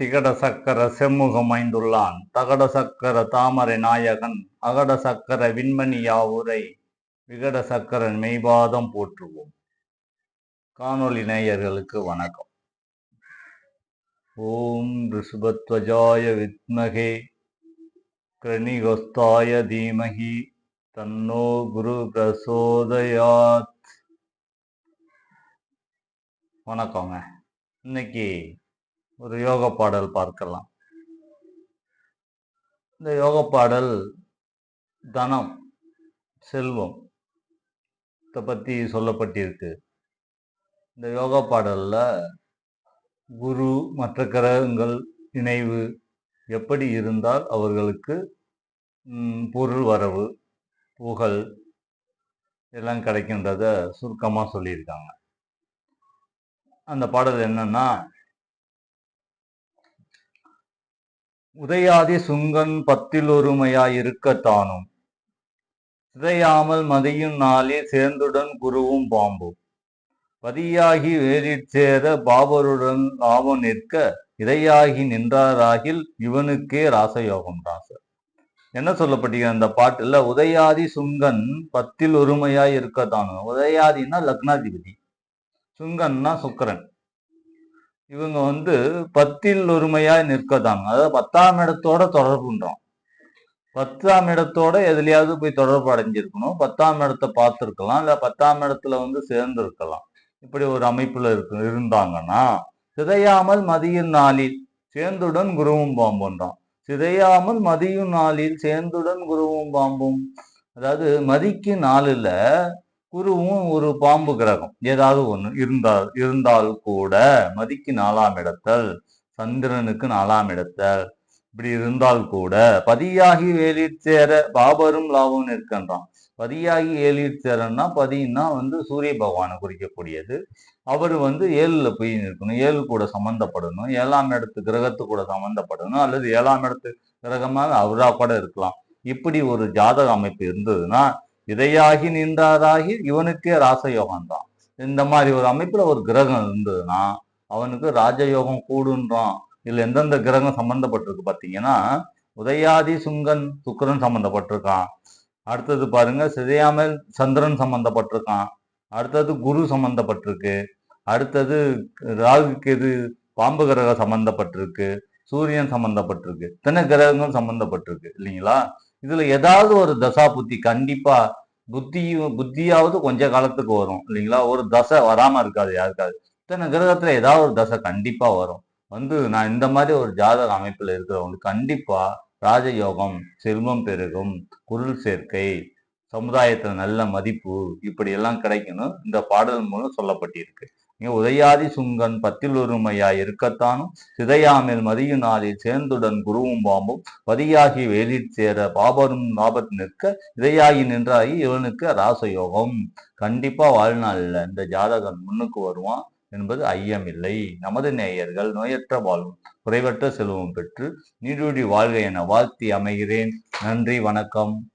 திகட சக்கர செம்முகம் அமைந்துள்ளான் தகட சக்கர தாமரை நாயகன் அகட சக்கர விண்மணி யாவுரை விகட சக்கரன் மெய்வாதம் போற்றுவோம். காணொலி நேயர்களுக்கு வணக்கம். ஓம் ரிஷபத்வஜாய வித்மகே கிரணிகஸ்தாய தீமகி தன்னோ குரு பிரசோதயாத். வணக்கங்க. இன்னைக்கு ஒரு யோக பாடல் பார்க்கலாம். இந்த யோக பாடல் தனம் செல்வம் இதை பற்றி சொல்லப்பட்டிருக்கு. இந்த யோக பாடலில் குரு மற்ற கிரகங்கள் இணைவு எப்படி இருந்தால் அவர்களுக்கு பொருள் வரவு புகழ் எல்லாம் கிடைக்கின்றத சுருக்கமாக சொல்லியிருக்காங்க. அந்த பாடல் என்னன்னா உதயாதி சுங்கன் பத்தில் இருக்கத்தானும் சிதையாமல் மதியும் நாளில் சேர்ந்துடன் குருவும் பாம்பும். பதியாகி வேலிச்சேர சேர பாபருடன் லாபம் நிற்க இதையாகி நின்றாராகில் இவனுக்கே ராசயோகம் ராசர். என்ன சொல்லப்பட்டிருக்கிற அந்த பாட்டுல? உதயாதி சுங்கன் பத்தில் ஒருமையாய் இருக்கத்தானும் உதயாதின்னா லக்னாதிபதி. சுங்கன்னா சுக்கரன். இவங்க வந்து பத்தில் ஒருமையாய் நிற்கதாங்க அதாவது பத்தாம் இடத்தோட தொடர்புன்றோம் பத்தாம் இடத்தோட எதுலையாவது போய் தொடர்பு அடைஞ்சிருக்கணும். பத்தாம் இடத்தை பார்த்துருக்கலாம். இல்ல பத்தாம் இடத்துல வந்து சேர்ந்து இருக்கலாம் இப்படி ஒரு அமைப்புல இருக்கு இருந்தாங்கன்னா சிதையாமல் மதியின் நாளில் சேர்ந்துடன் குருவும் பாம்புன்றான் சிதையாமல் மதியும் நாளில் சேர்ந்துடன் குருவும் பாம்பும். அதாவது மதிக்கு நாளில் குருவும் ஒரு பாம்பு கிரகம். ஏதாவது ஒண்ணு. இருந்தால் இருந்தால் கூட மதிக்கு நாலாம் இடத்தல் சந்திரனுக்கு நாலாம் இடத்தல். இப்படி இருந்தால் கூட பதியாகி வேலிற் சேர பாபரும் லாபம் நிற்கின்றான் பதியாகி ஏழிற் சேரன்னா பதின்னா வந்து சூரிய பகவானை குறிக்கக்கூடியது. அவர் வந்து ஏழுல போய் நிற்கணும். ஏழு கூட சம்பந்தப்படணும். ஏழாம் இடத்து கிரகத்து கூட சம்பந்தப்படணும். அல்லது ஏழாம் இடத்து கிரகமாக அவரா கூட இருக்கலாம். இப்படி ஒரு ஜாதக அமைப்பு இருந்ததுன்னா இதையாகி நின்றாராகி இவனுக்கே ராசயோகம் தான் இந்த மாதிரி ஒரு அமைப்புல ஒரு கிரகம் இருந்ததுன்னா அவனுக்கு ராஜயோகம் கூடுன்றான். இதுல எந்தெந்த கிரகம் சம்பந்தப்பட்டிருக்கு பார்த்தீங்கன்னா உதயாதி சுங்கன் சுக்கரன் சம்பந்தப்பட்டிருக்கான். அடுத்தது பாருங்க சிதையாமல் சந்திரன் சம்பந்தப்பட்டிருக்கான். அடுத்தது குரு சம்பந்தப்பட்டிருக்கு. அடுத்தது ராகு கேது பாம்பு கிரகம் சம்பந்தப்பட்டிருக்கு. சூரியன் சம்பந்தப்பட்டிருக்கு. இத்தனை கிரகங்கள் சம்பந்தப்பட்டிருக்கு இல்லைங்களா? இதுல ஏதாவது ஒரு தசா புத்தி கண்டிப்பா புத்தியும் புத்தியாவது கொஞ்ச காலத்துக்கு வரும் இல்லைங்களா? ஒரு தசை வராம இருக்காது யாருக்காது இத்தனை கிரகத்துல ஏதாவது ஒரு தசை கண்டிப்பா வரும். வந்து நான் இந்த மாதிரி ஒரு ஜாதக அமைப்புல இருக்கிறவங்களுக்கு கண்டிப்பா ராஜயோகம் செல்வம் பெருகும் குரல் சேர்க்கை சமுதாயத்துல நல்ல மதிப்பு இப்படி எல்லாம் கிடைக்கணும். இந்த பாடல் மூலம் சொல்லப்பட்டிருக்கு. உதயாதி சுங்கன் பத்தில் ஒருமையாய் இருக்கத்தானும் சிதையாமல் மதிய நாளில் சேர்ந்துடன் குருவும் பாம்பும் பதியாகி வேலிற் சேர பாபரும் ஆபத்து நிற்க இதையாகி நின்றாகி இவனுக்கு ராசயோகம். கண்டிப்பா வாழ்நாள்ல இந்த ஜாதகன் முன்னுக்கு வருவான் என்பது ஐயமில்லை. நமது நேயர்கள் நோயற்ற வாழ்வும் குறைவற்ற செல்வம் பெற்று நீடுடி வாழ்க என வாழ்த்தி அமைகிறேன். நன்றி வணக்கம்.